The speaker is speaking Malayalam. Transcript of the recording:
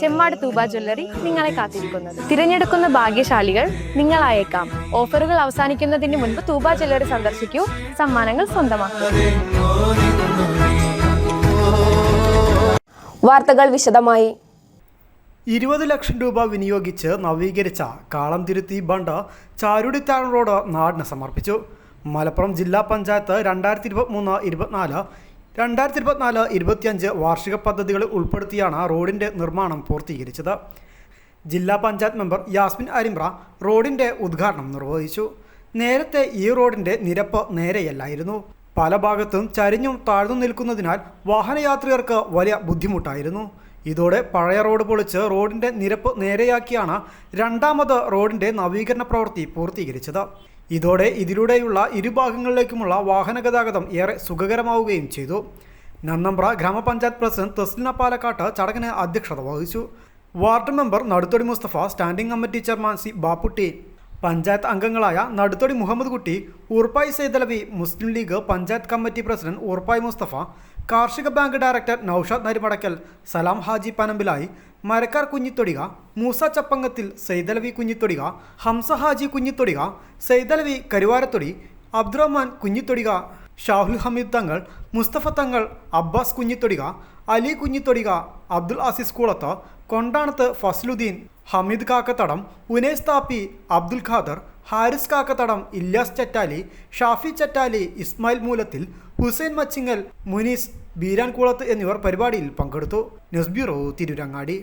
ചെമ്മാട് തൂബ ജ്വല്ലറി നിങ്ങളെ കാത്തിരിക്കുന്നത്. തിരഞ്ഞെടുക്കുന്ന ഭാഗ്യശാലികൾ നിങ്ങളായേക്കാം. ഓഫറുകൾ അവസാനിക്കുന്നതിന് മുൻപ് തൂബ ജ്വല്ലറി സന്ദർശിക്കൂ. സമ്മാനങ്ങൾ സ്വന്തമാക്കൂ. വാർത്തകൾ വിശദമായി. ഇരുപത് ലക്ഷം രൂപ വിനിയോഗിച്ച് നവീകരിച്ച കാളം തിരുത്തി ബണ്ട് ചാരുടിത്താഴം റോഡ് നാടിന് സമർപ്പിച്ചു. മലപ്പുറം ജില്ലാ പഞ്ചായത്ത് രണ്ടായിരത്തി ഇരുപത്തിമൂന്ന് ഇരുപത്തിനാല് രണ്ടായിരത്തി ഇരുപത്തിനാല് ഇരുപത്തിയഞ്ച് വാർഷിക പദ്ധതികൾ ഉൾപ്പെടുത്തിയാണ് റോഡിന്റെ നിർമ്മാണം പൂർത്തീകരിച്ചത്. ജില്ലാ പഞ്ചായത്ത് മെമ്പർ യാസ്മിൻ അരിമ്ര റോഡിന്റെ ഉദ്ഘാടനം നിർവഹിച്ചു. നേരത്തെ ഈ റോഡിന്റെ നിരപ്പ് നേരെയല്ലായിരുന്നു. പല ഭാഗത്തും ചരിഞ്ഞും താഴ്ന്നു നിൽക്കുന്നതിനാൽ വാഹനയാത്രികർക്ക് വലിയ ബുദ്ധിമുട്ടായിരുന്നു. ഇതോടെ പഴയ റോഡ് പൊളിച്ച് റോഡിന്റെ നിരപ്പ് നേരെയാക്കിയാണ് രണ്ടാമത് റോഡിന്റെ നവീകരണ പ്രവൃത്തി പൂർത്തീകരിച്ചത്. ഇതോടെ ഇതിലൂടെയുള്ള ഇരുഭാഗങ്ങളിലേക്കുമുള്ള വാഹന ഗതാഗതം ഏറെ സുഖകരമാവുകയും ചെയ്തു. നന്നമ്പ്ര ഗ്രാമപഞ്ചായത്ത് പ്രസിഡന്റ് തസ്ലിന പാലക്കാട്ട് ചടങ്ങിന് അധ്യക്ഷത വഹിച്ചു. Ward member Naduthodi Musthafa standing committee chairman C Bapputty panchayat അംഗങ്ങളായ നടുത്തൊടി മുഹമ്മദ് കുട്ടി ഊർപ്പായി സൈദലവി മുസ്ലിം ലീഗ് പഞ്ചായത്ത് കമ്മിറ്റി പ്രസിഡന്റ് ഊർപ്പായി മുസ്തഫ കാർഷിക ബാങ്ക് ഡയറക്ടർ നൌഷാദ് നരിമടക്കൽ സലാം ഹാജി പനമ്പിലായി മരക്കാർ കുഞ്ഞിത്തൊടിക മൂസ ചപ്പങ്ങത്തിൽ സൈദലവി കുഞ്ഞിത്തൊടിക ഹംസ ഹാജി കുഞ്ഞിത്തൊടിക സൈദലവി കരുവാരത്തൊടി അബ്ദുറഹ്മാൻ കുഞ്ഞിത്തൊടിക ഷാഹുൽ ഹമീദ് തങ്ങൾ മുസ്തഫ തങ്ങൾ അബ്ബാസ് കുഞ്ഞിത്തൊടിക അലി കുഞ്ഞിത്തൊടിക അബ്ദുൽ ആസിസ് കൂളത്ത് കൊണ്ടാണത്ത് ഫസ്ലുദ്ദീൻ ഹമീദ് കാക്കത്തടം ഉനേസ് താപ്പി അബ്ദുൽ ഖാദർ ഹാരിസ് കാക്കത്തടം ഇല്യാസ് ചറ്റാലി ഷാഫി ചറ്റാലി ഇസ്മായിൽ മൂലത്തിൽ ഹുസൈൻ മച്ചിങ്ങൽ മുനീസ് ബീരാൻകുളത്ത് എന്നിവർ പരിപാടിയിൽ പങ്കെടുത്തു. News bureau Tirurangadi.